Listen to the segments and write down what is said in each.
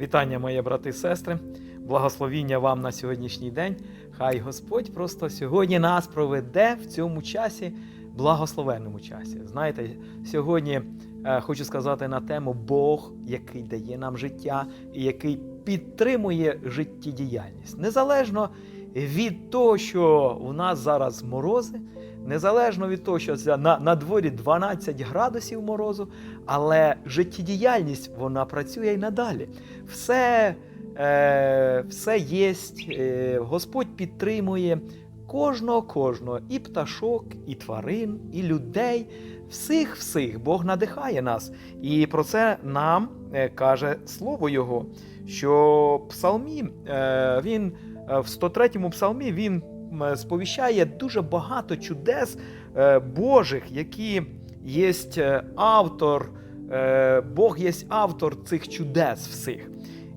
Вітання, мої брати і сестри. Благословіння вам на сьогоднішній день. Хай Господь просто сьогодні нас проведе в цьому часі, благословенному часі. Знаєте, сьогодні е, хочу сказати на тему Бог, який дає нам життя і який підтримує життєдіяльність. Незалежно від того, що у нас зараз морози, незалежно від того, що це на, на дворі 12 градусів морозу, але життєдіяльність вона працює і надалі. Все, е, все є, е, Господь підтримує кожного, кожного, і пташок, і тварин, і людей. Всіх, всіх Бог надихає нас. І про це нам е, каже слово Його, що псалмі, е, він в 103-му псалмі він сповіщає дуже багато чудес е, Божих, які є автор, е, Бог є автор цих чудес всіх.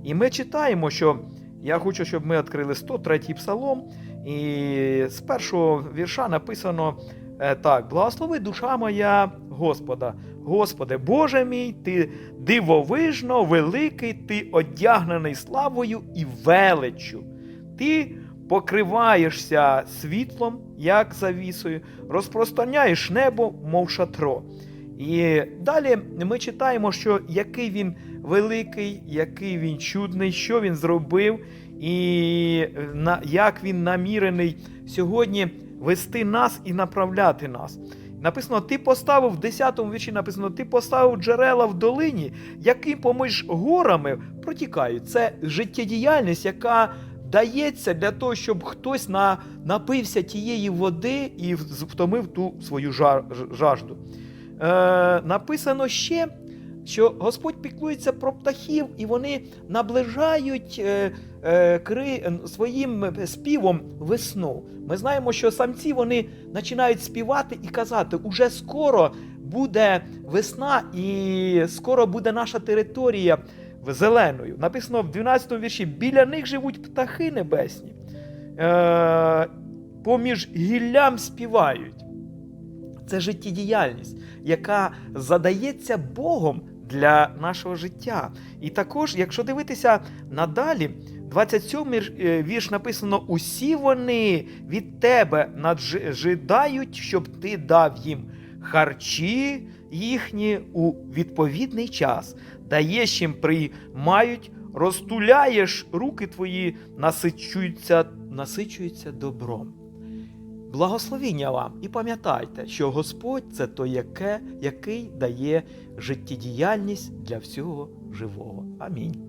І ми читаємо, що я хочу, щоб ми відкрили 103-й псалом, і з першого вірша написано е, так: Благослови душа моя Господа. Господи, Боже мій, ти дивовижно великий, ти одягнений славою і величчю. Ти покриваєшся світлом, як завісою, розпространяєш небо, мов шатро. І далі ми читаємо, що який він великий, який він чудний, що він зробив, і як він намірений сьогодні вести нас і направляти нас. Написано, ти поставив в 10-му вірші написано, ти поставив джерела в долині, які поміж горами протікають. Це життєдіяльність, яка дається для того, щоб хтось на, напився тієї води і втомив ту свою жар, жажду. Е, написано ще, що Господь піклується про птахів, і вони наближають е, е, кри, своїм співом весну. Ми знаємо, що самці вони починають співати і казати, уже скоро буде весна, і скоро буде наша територія зеленою. Написано в 12 му вірші: біля них живуть птахи небесні, е, поміж гіллям співають. Це життєдіяльність, яка задається Богом для нашого життя. І також, якщо дивитися надалі, 27 вірш написано: усі вони від тебе наджидають, щоб ти дав їм харчі їхні у відповідний час, даєш їм приймають, розтуляєш руки твої, насичуються, насичуються добром. Благословіння вам і пам'ятайте, що Господь це той, яке, який дає життєдіяльність для всього живого. Амінь.